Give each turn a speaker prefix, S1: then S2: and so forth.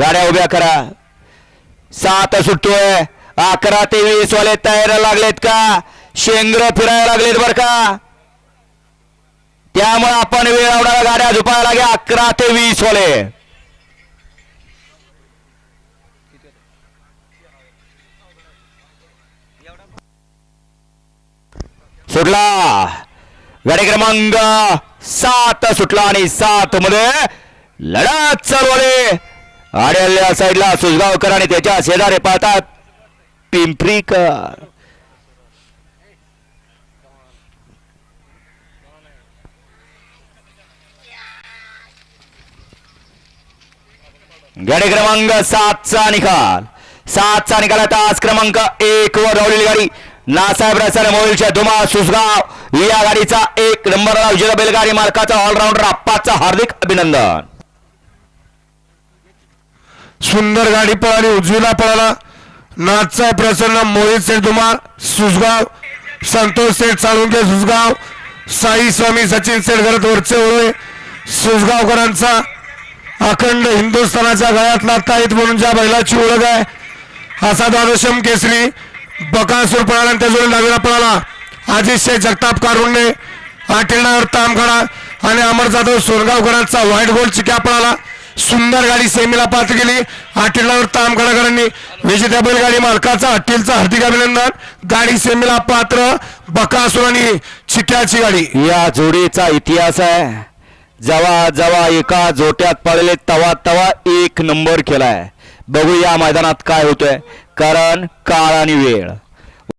S1: गाड्या उभ्या करा. सात सुटतोय. अकरा ते वीस वाले तयार लागलेत का? शेंगर फिरायला लागलेत बर का? त्यामुळे आपण वेळ आवडायला गाड्या झुपायला लागे अकरा ते वीस वाले. सुटला. गाडी क्रमांक सात सुटला आणि सात मध्ये लढा चालू आले. आड्याल्या साईडला सुजगावकर आणि त्याच्या शेजारे पाहतात पिंपरीकर गाडी क्रमांक सातचा निकाल. सातचा निकाल तास क्रमांक एक वर धावलेली गाडी. नासाहेब रसायन मोहिलच्या धुमा सुसगाव या गाडीचा एक नंबर विजेता बैलगाडी मालकाचा ऑलराऊंडर आप्पाचा हार्दिक अभिनंदन.
S2: सुंदर गाडी पळाली उजवीला पळाला. नाथचा प्रसन्न मोहित सेठ धुमाळ सुसगाव संतोष सेठ साळुंके सुसगाव साई स्वामी सचिन सेठ घरत वरचे ओळे. सुसगावकरांचा अखंड हिंदुस्थानाच्या गळ्यातला ताईत म्हणून ज्या बैलाची ओळख आहे असा द्वादशम केसरी बकासूर पळाला त्याजवळ नवीन पळाला. अजित जगताप कारुंडे आटिलनावर तामखडा आणि अमर जाधव सोनगावकरांचा व्हाईट गोल्ड चिक्या पळाला. सुंदर गाडी सेमीला पात्र गेली अटीलवर तामखडाकरांनी विजेत्या बैलगाडी मालकाचा अटीलचं हार्दिक अभिनंदन. गाडी सेमीला पात्र बकासूर आणि चिट्याची गाडी.
S1: या जोडीचा इतिहास आहे. जवा जवा एका जोट्यात पडले तवा तवा एक नंबर केलाय. बघू या मैदानात काय होतंय. कारण काळ आणि वेळ.